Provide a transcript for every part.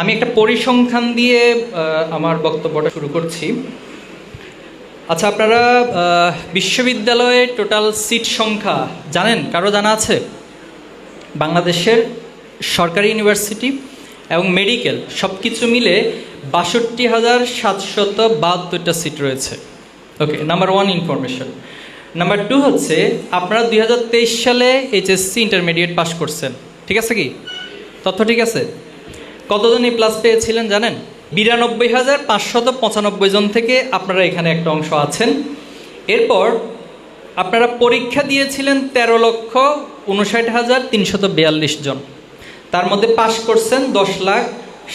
আমি একটা পরিসংখ্যান দিয়ে আমার বক্তব্যটা শুরু করছি। আচ্ছা আপনারা বিশ্ববিদ্যালয়ে টোটাল সিট সংখ্যা জানেন? কারও জানা আছে? বাংলাদেশের সরকারি ইউনিভার্সিটি এবং মেডিকেল সব কিছু মিলে বাষট্টি হাজার সাতশত বাহাত্তরটা সিট রয়েছে। Okay number one information number two হচ্ছে, আপনারা দু হাজার তেইশ সালে এইচএসসি ইন্টারমিডিয়েট পাস করছেন। ঠিক আছে কি? তথ্য ঠিক আছে? কতজন এই প্লাস পেয়েছিলেন জানেন? বিরানব্বই হাজার পাঁচশত পঁচানব্বই জন থেকে আপনারা এখানে একটা অংশ আছেন। এরপর আপনারা পরীক্ষা দিয়েছিলেন তেরো লক্ষ উনষাট হাজার তিনশত বিয়াল্লিশ জন। তার মধ্যে পাশ করছেন দশ লাখ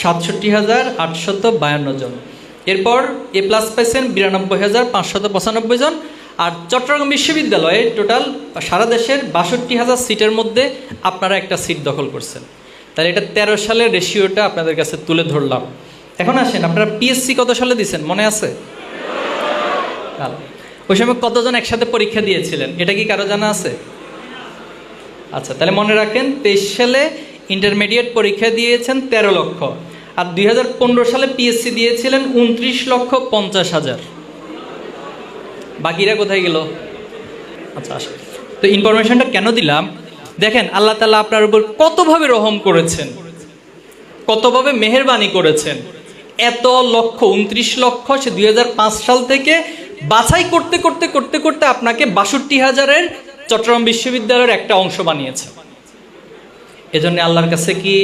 সাতষট্টি হাজার আটশত বায়ান্ন জন। এরপর এ প্লাস পেয়েছেন বিরানব্বই হাজার পাঁচশত পঁচানব্বই জন। আর চট্টগ্রাম বিশ্ববিদ্যালয়ে টোটাল সারা দেশের বাষট্টি হাজার সিটের মধ্যে আপনারা একটা সিট দখল করছেন। তাহলে এটা তেরো সালের রেশিওটা আপনাদের কাছে তুলে ধরলাম। এখন আসেন, আপনারা পিএসসি কত সালে দিয়েছেন মনে আছে? ওই সময় কতজন একসাথে পরীক্ষা দিয়েছিলেন? এটা কি কারও জানা আছে? আচ্ছা তাহলে মনে রাখেন, তেইশ সালে ইন্টারমিডিয়েট পরীক্ষা দিয়েছেন তেরো লক্ষ। আর দুই হাজার পনেরো সালে পিএসসি দিয়েছিলেন উনত্রিশ লক্ষ পঞ্চাশ হাজার। বাকিরা কোথায় গেল? আচ্ছা আসে তো ইনফরমেশনটা কেন দিলাম? দেখেন, আল্লাহ তালা আপনার উপর কতভাবে রহম করেছেন, কতভাবে মেহেরবানি করেছেন। এত লক্ষ, উনত্রিশ লক্ষ সে দুই হাজার পাঁচ সাল থেকে বাছাই করতে করতে করতে করতে আপনাকে বাষট্টি হাজারের চট্টগ্রাম বিশ্ববিদ্যালয়ের একটা অংশ বানিয়েছে। এজন্য আল্লাহর কাছে কি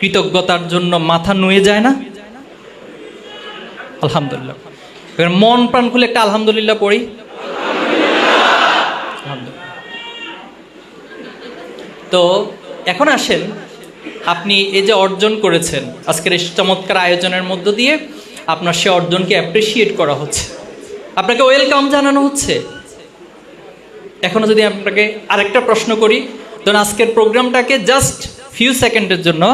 কৃতজ্ঞতার জন্য মাথা নুয়ে যায় না? আলহামদুলিল্লাহ। মন প্রাণ খুলে একটা আলহামদুলিল্লাহ পড়ি। তো এখন আসেন, আপনি এই যে অর্জন করেছেন, আজকের এই চমৎকার আয়োজনের মধ্য দিয়ে আপনার সে অর্জনকে অ্যাপ্রিসিয়েট করা হচ্ছে। আপনাকে ওয়েলকাম জানানো হচ্ছে। এখনও যদি আপনাকে আরেকটা প্রশ্ন করি, ধরুন আজকের প্রোগ্রামটাকে জাস্ট ফিউ সেকেন্ডের জন্য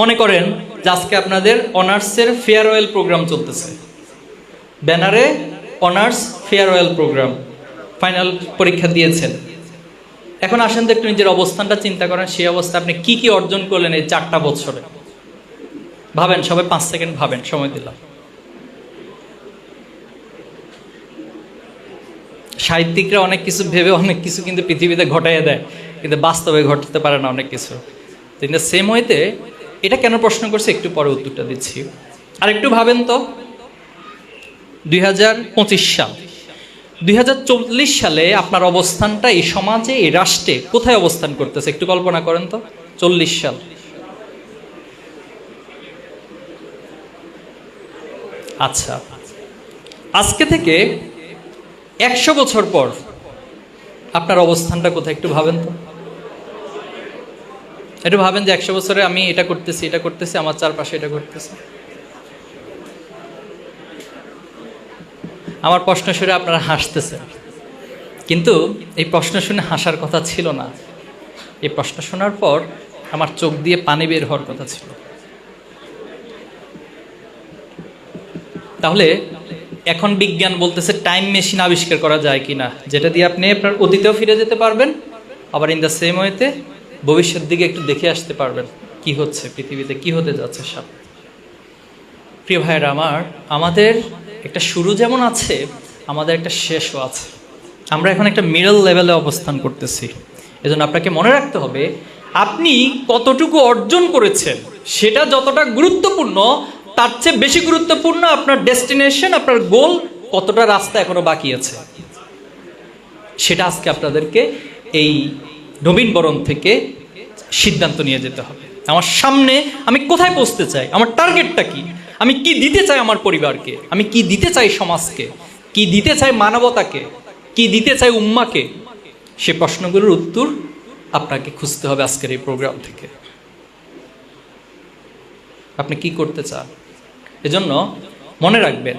মনে করেন যে আজকে আপনাদের অনার্সের ফেয়ারওয়েল প্রোগ্রাম চলতেছে। ব্যানারে অনার্স ফেয়ারওয়েল প্রোগ্রাম ফাইনাল পরীক্ষা দিয়েছেন। এখন আসেন তো একটু নিজের অবস্থানটা চিন্তা করেন, সেই অবস্থা আপনি কি কি অর্জন করলেন এই চারটা বছরে ভাবেন, সবাই পাঁচ সেকেন্ড ভাবেন, সময় দিলাম। সাহিত্যিকরা অনেক কিছু ভেবে, অনেক কিছু কিন্তু পৃথিবীতে ঘটাইয়া দেয়, কিন্তু বাস্তবে ঘটাতে পারে না অনেক কিছু। কিন্তু সেম হইতে এটা কেন প্রশ্ন করছে, একটু পরে উত্তরটা দিচ্ছি। আর একটু ভাবেন তো, দুই হাজার পঁচিশ সাল। দুই হাজার চল্লিশ সালে আপনার অবস্থানটা এই সমাজে, এই রাষ্ট্রে কোথায় অবস্থান করতেছে? একটু কল্পনা করেন তো। চল্লিশ সাল। আচ্ছা। আজকে থেকে একশো বছর পর আপনার অবস্থানটা কোথায় একটু ভাবেন তো। একটু ভাবেন যে একশো বছরে আমি এটা করতেছি এটা করতেছি, আমার চারপাশে এটা করতেছি। আমার প্রশ্ন শুনে আপনারা হাসতেছেন। কিন্তু এই প্রশ্ন শুনে হাসার কথা ছিল না। এই প্রশ্ন শোনার পর আমার চোখ দিয়ে পানি বের হওয়ার কথা ছিল। তাহলে এখন বিজ্ঞান বলতেছে টাইম মেশিন আবিষ্কার করা যায় কিনা, যেটা দিয়ে আপনি আপনার অতীতেও ফিরে যেতে পারবেন, আবার ইন দ্য সেম ওয়েতে ভবিষ্যৎ দিকে একটু দেখে আসতে পারবেন কি হচ্ছে, পৃথিবীতে কি হতে যাচ্ছে সব। প্রিয় ভাইয়েরা আমার, আমাদের একটা শুরু যেমন আছে, আমাদের একটা শেষও আছে। আমরা এখন একটা মিডল লেভেলে অবস্থান করতেছি। এজন্য আপনাকে মনে রাখতে হবে, আপনি কতটুকু অর্জন করেছেন, সেটা যতটা গুরুত্বপূর্ণ, তার চেয়ে বেশি গুরুত্বপূর্ণ আপনার ডেস্টিনেশন আপনার গোল কতটা রাস্তা এখনও বাকি আছে। সেটা আজকে আপনাদেরকে এই নবীন বরণ থেকে সিদ্ধান্ত নিয়ে যেতে হবে। আমার সামনে আমি কোথায় পৌঁছতে চাই? আমার টার্গেটটা কি? আমি কি দিতে চাই আমার পরিবারকে? আমি কি দিতে চাই সমাজকে? কি দিতে চাই মানবতাকে? কি দিতে চাই উম্মাকে? সে প্রশ্নগুলোর উত্তর আপনাকে খুঁজতে হবে আজকের এই প্রোগ্রাম থেকে। আপনি কি করতে চান? এজন্য মনে রাখবেন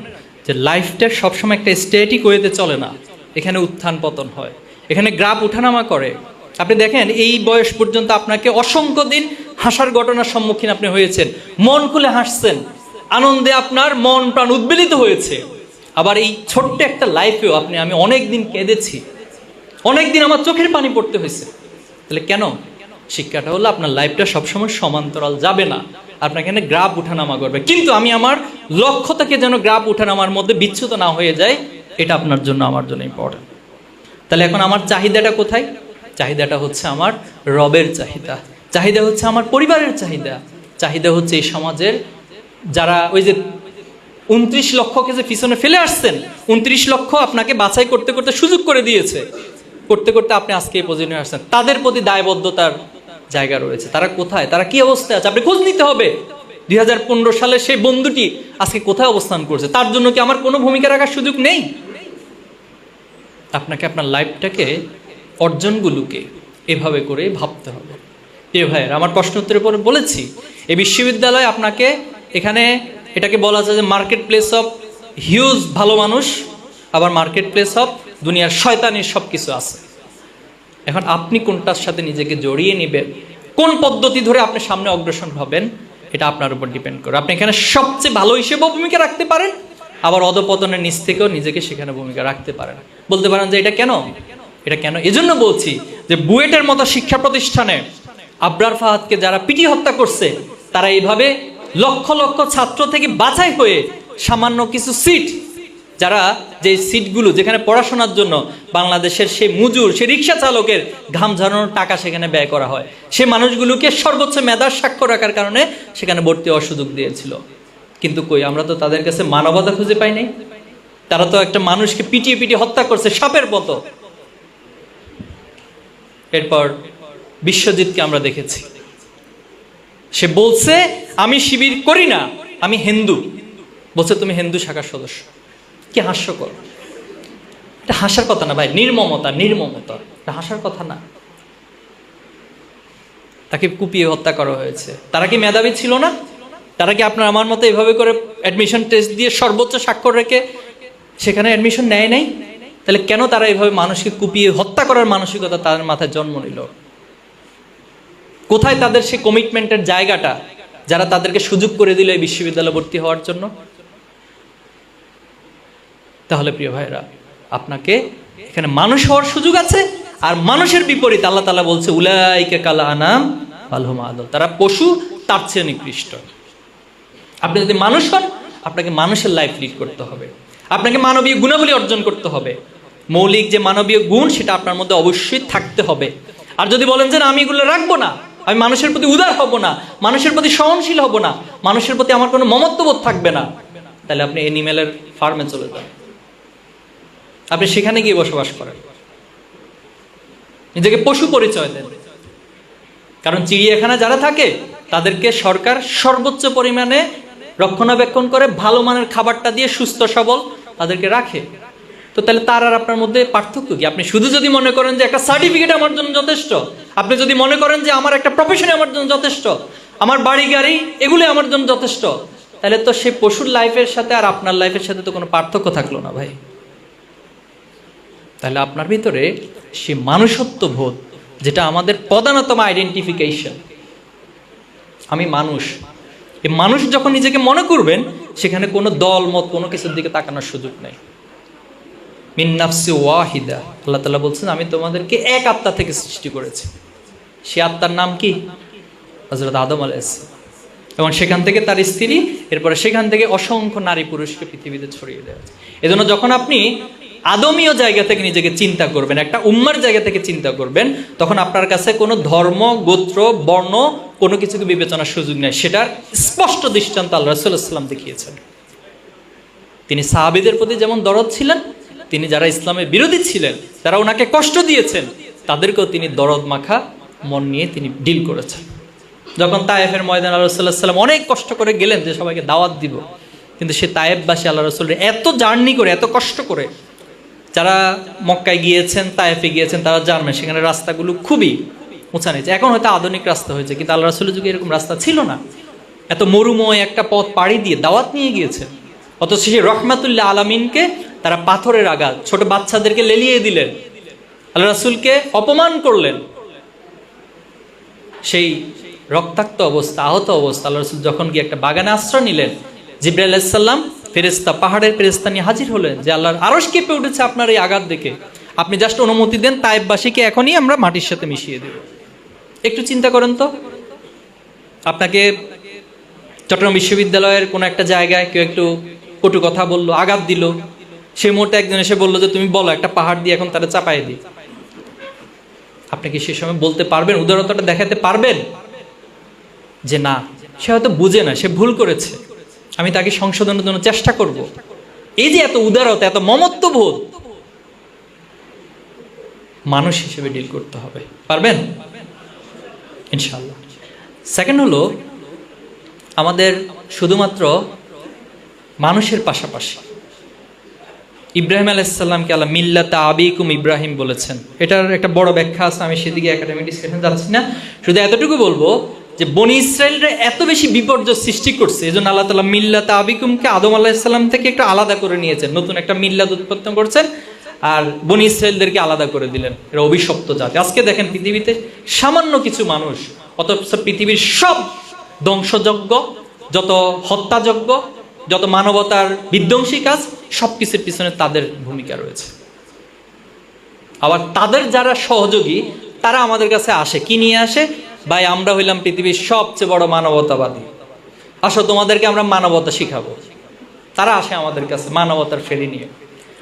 যে লাইফটা সবসময় একটা স্টেটিক ওয়েতে চলে না। এখানে উত্থান পতন হয়। এখানে গ্রাফ উঠানামা করে। আপনি দেখেন, এই বয়স পর্যন্ত আপনাকে অসংখ্য দিন হাসার ঘটনার সম্মুখীন আপনি হয়েছেন। মন খুলে হাসছেন। আনন্দে আপনার মন প্রাণ উদ্বেলিত হয়েছে। আবার এই ছোট্ট একটা লাইফেও আপনি, আমি অনেক দিন কেঁদেছি। অনেক দিন আমার চোখের পানি পড়তে হয়েছে। তাহলে কেন? শিক্ষাটা হলো আপনার লাইফটা সবসময় সমান্তরাল যাবে না। আপনার এখানে গ্রাফ উঠানামা করবে। কিন্তু আমি আমার লক্ষ্য থেকে যেন গ্রাফ উঠানামার মধ্যে বিচ্ছুত না হয়ে যায়, এটা আপনার জন্য আমার জন্য ইম্পর্টেন্ট তাহলে এখন আমার চাহিদাটা কোথায়? চাহিদাটা হচ্ছে আমার রবের চাহিদা। চাহিদা হচ্ছে আমার পরিবারের চাহিদা। চাহিদা হচ্ছে এই সমাজের যারা ওই যে উনত্রিশ লক্ষকে যে পিছনে ফেলে আসছেন, উনত্রিশ লক্ষ আপনাকে বাছাই করতে করতে সুযোগ করে দিয়েছে। করতে করতে আপনি আজকে এই পজিশনে আসছেন। তাদের প্রতি দায়বদ্ধতার জায়গা রয়েছে। তারা কোথায়? তারা কি অবস্থায় আছে? আপনি খোঁজ নিতে হবে। দু হাজার পনেরো সালে সেই বন্ধুটি আজকে কোথায় অবস্থান করছে? তার জন্য কি আমার কোনো ভূমিকা রাখার সুযোগ নেই? আপনাকে আপনার লাইফটাকে অর্জনগুলোকে এভাবে করে ভাবতে হবে। এ ভাইয়ের, আমার প্রশ্ন উত্তরের পরে বলেছি, এই বিশ্ববিদ্যালয় আপনাকে এখানে এটাকে বলা যায় যে মার্কেট প্লেস অফ হিউজ ভালো মানুষ, আবার মার্কেট প্লেস অফ দুনিয়ার শয়তানের সব কিছু আছে। এখন আপনি কোনটার সাথে নিজেকে জড়িয়ে নেবেন, কোন পদ্ধতি ধরে আপনি সামনে অগ্রসর হবেন, এটা আপনার উপর ডিপেন্ড করে। আপনি এখানে সবচেয়ে ভালো হিসেবেও ভূমিকা রাখতে পারেন, আবার অধপতনের নিচ থেকেও নিজেকে সেখানে ভূমিকা রাখতে পারেন। বলতে পারেন যে এটা কেন? এটা কেন? এজন্য বলছি যে বুয়েটের মতো শিক্ষা প্রতিষ্ঠানে আবরার ফাহাদকে যারা পিটি হত্যা করছে, তারা এইভাবে লক্ষ লক্ষ ছাত্র থেকে বাছাই হয়ে সামান্য কিছু সিট যারা যে সিটগুলো যেখানে পড়াশোনার জন্য বাংলাদেশের সেই মুজুর সে রিক্সা চালকের ঘাম ঝরানোর টাকা সেখানে ব্যয় করা হয়। সে মানুষগুলোকে সর্বোচ্চ মেধার স্বাক্ষর রাখার কারণে সেখানে ভর্তি হওয়ার সুযোগ দিয়েছিল। কিন্তু কই, আমরা তো তাদের কাছে মানবতা খুঁজে পাই নাই। তারা তো একটা মানুষকে পিটিয়ে পিটিয়ে হত্যা করছে সাপের মতো। এরপর বিশ্বজিৎকে আমরা দেখেছি। সে বলছে, আমি শিবির করি না, আমি হিন্দু। বলছে, তুমি হিন্দু শাখার সদস্য। কি হাস্যকর। এটা হাসার কথা না ভাই, নির্মমতা নির্মমতা। এটা হাসার কথা না। তাকে কুপিয়ে হত্যা করা হয়েছে। তারা কি মেধাবী ছিল না? তারা কি আপনার আমার মতো এভাবে করে অ্যাডমিশন টেস্ট দিয়ে সর্বোচ্চ স্বাক্ষর রেখে সেখানে অ্যাডমিশন নেয় নাই? তাহলে কেন তারা এভাবে মানুষকে কুপিয়ে হত্যা করার মানসিকতা তাদের মাথায় জন্ম নিল? কোথায় তাদের সেই কমিটমেন্টের জায়গাটা যারা তাদেরকে সুযোগ করে দিল এই বিশ্ববিদ্যালয়ে ভর্তি হওয়ার জন্য? তাহলে প্রিয় ভাইরা আপনাকে এখানে মানুষ হওয়ার সুযোগ আছে আর মানুষের বিপরীত আল্লাহ তালা বলছে, উলাইকে কালা আনাম আলহমা আদল। তারা পশু, তার চেয়ে নিকৃষ্ট। আপনি যদি মানুষ হন, আপনাকে মানুষের লাইফ লিড করতে হবে। আপনাকে মানবীয় গুণাবলী অর্জন করতে হবে। মৌলিক যে মানবীয় গুণ, সেটা আপনার মধ্যে অবশ্যই থাকতে হবে। আর যদি বলেন যে, না, আমি এগুলো রাখব না আমি মানুষের প্রতি উদার হব না, মানুষের প্রতি সহনশীল হব না, মানুষের প্রতি আমার কোনো মমত্ববোধ থাকবে না। তাহলে আপনি এনিমেলের ফার্মে চলে যান। আপনি সেখানে গিয়ে বসবাস করেন। নিজেকে পশু পরিচয় দেন। কারণ চিড়িয়াখানা যারা থাকে, তাদেরকে সরকার সর্বোচ্চ পরিমাণে রক্ষণাবেক্ষণ করে, ভালো মানের খাবারটা দিয়ে সুস্থ, সবল তাদেরকে রাখে। তো তাহলে তার আর আপনার মধ্যে পার্থক্য কি? আপনি শুধু যদি মনে করেন যে একটা সার্টিফিকেট আমার জন্য যথেষ্ট আপনি যদি মনে করেন যে আমার একটা প্রফেশন আমার জন্য যথেষ্ট, আমার বাড়ি, গাড়ি এগুলো আমার জন্য যথেষ্ট, তাহলে তো সেই পশুর লাইফের সাথে আর আপনার লাইফের সাথে তো কোনো পার্থক্য থাকল না ভাই। তাহলে আপনার ভিতরে সে মানুষত্ব বোধ, যেটা আমাদের প্রধানতম আইডেন্টিফিকেশন আমি মানুষ এই মানুষ যখন নিজেকে মনে করবেন, সেখানে কোনো দল, মত, কোনো কিছুর দিকে তাকানোর সুযোগ নেই। মিন্নাফসি ওয়াহিদা, আল্লাহ তালা বলছেন, আমি তোমাদেরকে এক আত্মা থেকে সৃষ্টি করেছি। সে আত্মার নাম কি? হজরত আদম আলাইস এবং সেখান থেকে তার স্ত্রী, এরপরে সেখান থেকে অসংখ্য নারী পুরুষকে পৃথিবীতে ছড়িয়ে দেওয়া এজন্য যখন আপনি আদমীয় জায়গা থেকে নিজেকে চিন্তা করবেন, একটা উম্মার জায়গা থেকে চিন্তা করবেন, তখন আপনার কাছে কোনো ধর্ম, গোত্র, বর্ণ, কোনো কিছুকে বিবেচনার সুযোগ নেই। সেটার স্পষ্ট দৃষ্টান্ত আল্লাহ রসুল্লাহাম দেখিয়েছেন। তিনি সাহাবিদের প্রতি যেমন দরদ ছিলেন, তিনি যারা ইসলামের বিরোধী ছিলেন, তারা ওনাকে কষ্ট দিয়েছেন, তাদেরকেও তিনি দরদ মাখা মন নিয়ে তিনি ডিল করেছেন। যখন তায়েফের ময়দান আল্লাহ রসুল্লাহ সাল্লাম অনেক কষ্ট করে গেলেন যে সবাইকে দাওয়াত দিব, কিন্তু সে তায়েববাসী আল্লাহ রসুলের এত জার্নি করে, এত কষ্ট করে, যারা মক্কায় গিয়েছেন, তায়েফে গিয়েছেন, তারা জানবেন সেখানে রাস্তাগুলো খুবই উঁচা নিয়েছে এখন হয়তো আধুনিক রাস্তা হয়েছে, কিন্তু আল্লাহ রসুলের যুগে এরকম রাস্তা ছিল না। এত মরুময় একটা পথ পাড়ি দিয়ে দাওয়াত নিয়ে গিয়েছেন অথচ সেই রহমাতুল্লাহ আলামিনকে তারা পাথরের আঘাত, ছোট বাচ্চাদেরকে লেলিয়ে দিলেন। আল্লাহ রাসুলকে অপমান করলেন। সেই রক্তাক্ত অবস্থা, আহত অবস্থা। আল্লাহ রসুল যখন গিয়ে একটা বাগানে আশ্রয় নিলেন জিব্রাহ আলাইসাল্লাম ফেরেস্তা পাহাড়ের ফেরেস্তা নিয়ে হাজির হলেন যে আল্লাহর আরস কেঁপে উঠেছে আপনার এই আঘাত দেখে। আপনি জাস্ট অনুমতি দেন তাইববাসীকে এখনই আমরা মাটির সাথে মিশিয়ে দেব। একটু চিন্তা করেন তো। আপনাকে চট্টগ্রাম বিশ্ববিদ্যালয়ের কোনো একটা জায়গায় কেউ একটু কটু কথা বলল, আঘাত দিল। সেই মুহূর্তে একজন এসে বলল যে, তুমি বলো, একটা পাহাড় দিয়ে এখন তারা চাপাই দিই। আপনি কি সে সময় বলতে পারবেন, উদারতাটা দেখাতে পারবেন? যে না, সে হয়তো বুঝে না, সে ভুল করেছে। আমি তাকে সংশোধনের জন্য চেষ্টা করব। এই যে এত উদারতা, এত মমত্ব মমত্ববোধ, মানুষ হিসেবে ডিল করতে হবে। পারবেন? ইনশাল্লাহ সেকেন্ড হলো, আমাদের শুধুমাত্র মানুষের পাশাপাশি। ইব্রাহিম আলাইসাল্লামকে আল্লাহ মিল্লাতা আবিকুম ইব্রাহিম বলেছেন। এটার একটা বড় ব্যাখ্যা আছে, আমি সেদিকে একাডেমিক ডিসকাশন যাচ্ছি না। শুধু এতটুকু বলব যে বনি ইসরায়েলরা এত বেশি বিপর্যয় সৃষ্টি করছে এই জন্য আল্লাহ তালা মিল্লাতা আবিকুমকে আদম আলাহিসাল্লাম থেকে একটু আলাদা করে নিয়েছেন, নতুন একটা মিল্লাত উৎপন্ন করছেন আর বনি ইসরায়েলদেরকে আলাদা করে দিলেন। এরা অভিশপ্ত জাতি। আজকে দেখেন পৃথিবীতে সামান্য কিছু মানুষ, অথচ পৃথিবীর সব ধ্বংসযজ্ঞ, যত হত্যাযজ্ঞ যত মানবতার বিধ্বংসী কাজ সব কিছুর পিছনে তাদের ভূমিকা রয়েছে। আবার তাদের যারা সহযোগী, তারা আমাদের কাছে আসে। কি নিয়ে আসে? ভাই, আমরা হইলাম পৃথিবীর সবচেয়ে বড় মানবতাবাদী। আসো, তোমাদেরকে আমরা মানবতা শিখাবো। তারা আসে আমাদের কাছে মানবতার ফেরি নিয়ে।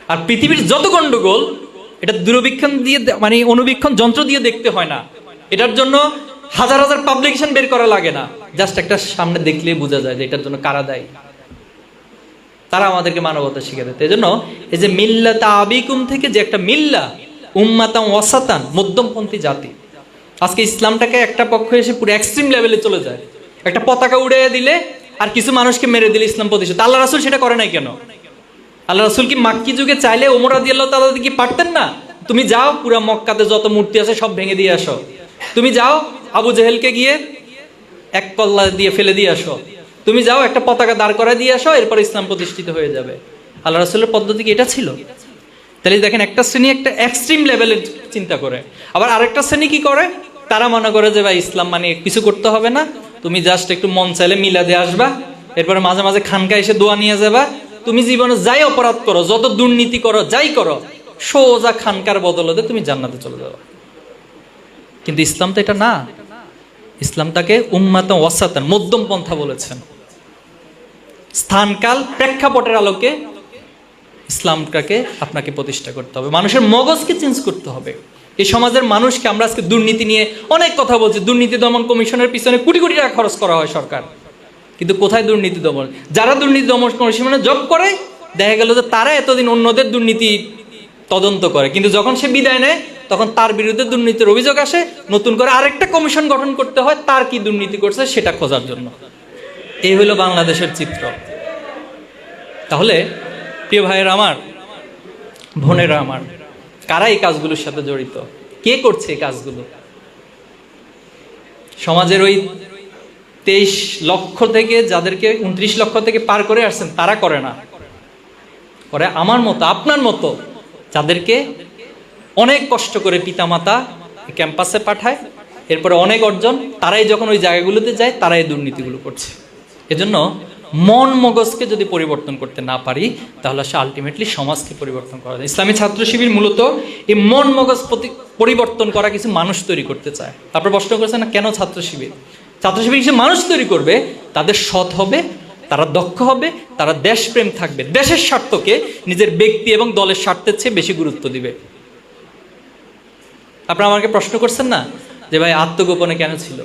আর পৃথিবীর যত গণ্ডগোল এটা দূরবীক্ষণ দিয়ে মানে অনুবীক্ষণ যন্ত্র দিয়ে দেখতে হয় না। এটার জন্য হাজার হাজার পাবলিকেশন বের করা লাগে না। জাস্ট একটা সামনে দেখলেই বোঝা যায় যে এটার জন্য কারা দায়ী। তারা আমাদেরকে মানবতা শিখে দিতে। এই জন্য এই যে মিল্লাতা আবিকুম থেকে যে একটা মিল্লা উম্মাতাম ওয়াসাতান, মধ্যমপন্থী জাতি, আজকে ইসলামটাকে একটা পক্ষ এসে পুরো এক্সট্রিম লেভেলে চলে যায়। একটা পতাকা উড়ে দিলে আর কিছু মানুষকে মেরে দিলে ইসলাম প্রতিষ্ঠা আল্লাহ রাসুল সেটা করে নাই কেন? আল্লাহ রাসুল কি মাক্কি যুগে চাইলে ওমর আদি আল্লাহ কি পারতেন না? তুমি যাও, পুরা মক্কাতে যত মূর্তি আছে সব ভেঙে দিয়ে আসো। তুমি যাও, আবু জেহেলকে গিয়ে এক কল্লা দিয়ে ফেলে দিয়ে আসো। তুমি যাও, একটা পতাকা দাঁড় করায় দিয়ে আসো, এরপর ইসলাম প্রতিষ্ঠিত হয়ে যাবে। আল্লাহ রাসুলের পদ্ধতি কি এটা ছিল? তাহলে দেখেন, একটা শ্রেণি একটা এক্সট্রিম লেভেলের চিন্তা করে। আবার আরেকটা শ্রেণি কি করে? তারা মনে করে যে, ভাই, ইসলাম মানে কিছু করতে হবে না। তুমি জাস্ট একটু মন চাইলে মিলাদে আসবা। এরপরে মাঝে মাঝে খানকা এসে দোয়া নিয়ে যাবা। তুমি জীবনে যাই অপরাধ করো, যত দুর্নীতি করো, যাই করো, সোজা খানকার বদলতে তুমি জান্নাতে চলে যাবে। কিন্তু ইসলাম তো এটা না। ইসলাম তাকে উম্মাত ওয়াসাতান, মধ্যম পন্থা বলেছেন। স্থানকাল প্রেক্ষাপটের আলোকে ইসলামটাকে আপনাকে প্রতিষ্ঠা করতে হবে। মানুষের মগজকে চেঞ্জ করতে হবে। এই সমাজের মানুষকে আমরা আজকে দুর্নীতি নিয়ে অনেক কথা বলছি। দুর্নীতি দমন কমিশনের পিছনে কোটি কোটি টাকা খরচ করা হয় সরকার। কিন্তু কোথায় দুর্নীতি দমন? যারা দুর্নীতি দমন কমিশনে জব করে, দেখা গেল যে তারা এতদিন অন্যদের দুর্নীতি তদন্ত করে। কিন্তু যখন সে বিদায় নেয়, তখন তার বিরুদ্ধে দুর্নীতির অভিযোগ আসে। নতুন করে আরেকটা কমিশন গঠন করতে হয়, তার কি দুর্নীতি করছে সেটা খোঁজার জন্য। এই হলো বাংলাদেশের চিত্র। তাহলে, প্রিয় ভাইয়েরা আমার, বোনেরা আমার, কারা এই কাজগুলোর সাথে জড়িত? কে করছে এই কাজগুলো? সমাজের ওই তেইশ লক্ষ থেকে যাদেরকে উনত্রিশ লক্ষ থেকে পার করে আসছেন, তারা করে না। করে আমার মতো, আপনার মতো, যাদেরকে অনেক কষ্ট করে পিতামাতা ক্যাম্পাসে পাঠায়, এরপরে অনেক অর্জন, তারাই যখন ওই জায়গাগুলোতে যায়, তারাই দুর্নীতিগুলো করছে। এজন্য মন মগজকে যদি পরিবর্তন করতে না পারি, তাহলে সে আলটিমেটলি সমাজকে পরিবর্তন করা যায়। ইসলামী ছাত্র শিবির মূলত এই মন মগজ পরিবর্তন করা কিছু মানুষ তৈরি করতে চায়। তারপর প্রশ্ন করেছে, না, কেন ছাত্র শিবির? ছাত্র শিবির কিছু মানুষ তৈরি করবে, তাদের সৎ হবে, তারা দক্ষ হবে, তারা দেশপ্রেম থাকবে। দেশের স্বার্থকে নিজের ব্যক্তি এবং দলের স্বার্থের চেয়ে বেশি গুরুত্ব দিবে। আপনারা আমাকে প্রশ্ন করছেন না যে, ভাই, আত্মগোপনে কেন ছিল?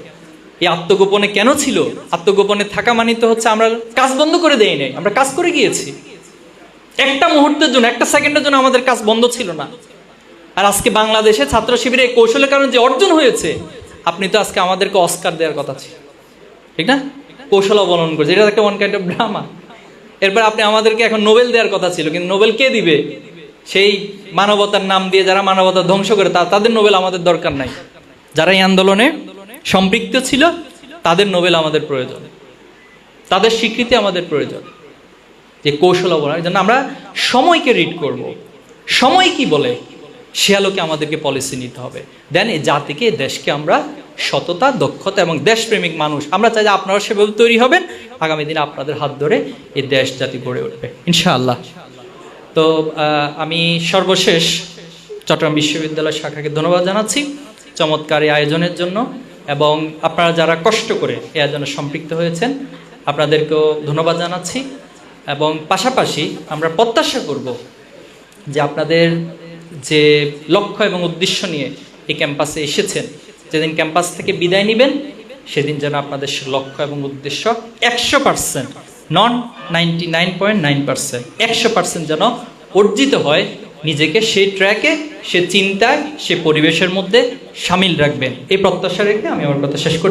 এই আত্মগোপনে কেন ছিল? আত্মগোপনে থাকা মানে তো হচ্ছে আমরা কাজ বন্ধ করে দেই নাই, আমরা কাজ করে গিয়েছি। একটা মুহূর্তের জন্য, একটা সেকেন্ডের জন্য আমাদের কাজ বন্ধ ছিল না। আর আজকে বাংলাদেশে ছাত্র শিবিরে এই কৌশলের কারণে যে অর্জন হয়েছে, আপনি তো আজকে আমাদেরকে অস্কার দেওয়ার কথা ছিল। ঠিক না? কৌশল অবলম্বন করছে। এটা একটা ওয়ান কাইন্ড অফ ড্রামা এরপর আপনি আমাদেরকে এখন নোবেল দেওয়ার কথা ছিল, কিন্তু নোবেল কে দিবে? সেই মানবতার নাম দিয়ে যারা মানবতা ধ্বংস করে তাদের নোবেল আমাদের দরকার নাই। যারা এই আন্দোলনে সম্পৃক্ত ছিল, তাদের নোবেল আমাদের প্রয়োজন। তাদের স্বীকৃতি আমাদের প্রয়োজন। যে কৌশল অবলম্বন জন্য আমরা সময়কে রিড করব। সময় কি বলে? সে আলোকে আমাদেরকে পলিসি নিতে হবে। দেন এই জাতিকে, দেশকে আমরা সততা, দক্ষতা এবং দেশপ্রেমিক মানুষ, আমরা চাই যে আপনারা সেভাবে তৈরি হবেন। আগামী দিনে আপনাদের হাত ধরে এই দেশ জাতি গড়ে উঠবে। ইনশাআল্লাহ। তো আমি সর্বশেষ চট্টগ্রাম বিশ্ববিদ্যালয় শাখাকে ধন্যবাদ জানাচ্ছি। চমৎকার এই আয়োজনের জন্য। এবং আপনারা যারা কষ্ট করে এ আয়োজনে সম্পৃক্ত হয়েছেন, আপনাদেরকেও ধন্যবাদ জানাচ্ছি। এবং পাশাপাশি আমরা প্রত্যাশা করব যে আপনাদের যে লক্ষ্য এবং উদ্দেশ্য নিয়ে এই ক্যাম্পাসে এসেছেন, যেদিন ক্যাম্পাস থেকে বিদায় নেবেন, সেদিন যেন আপনাদের লক্ষ্য এবং উদ্দেশ্য একশো পার্সেন্ট, নন ninety nine point nine percent, একশো পার্সেন্ট যেন অর্জিত হয় নিজেকে সেই ট্র্যাকে সে চিন্তায়, সে পরিবেশের মধ্যে সামিল রাখবেন। এই প্রত্যাশা রেখে আমি আমার কথা শেষ করছি।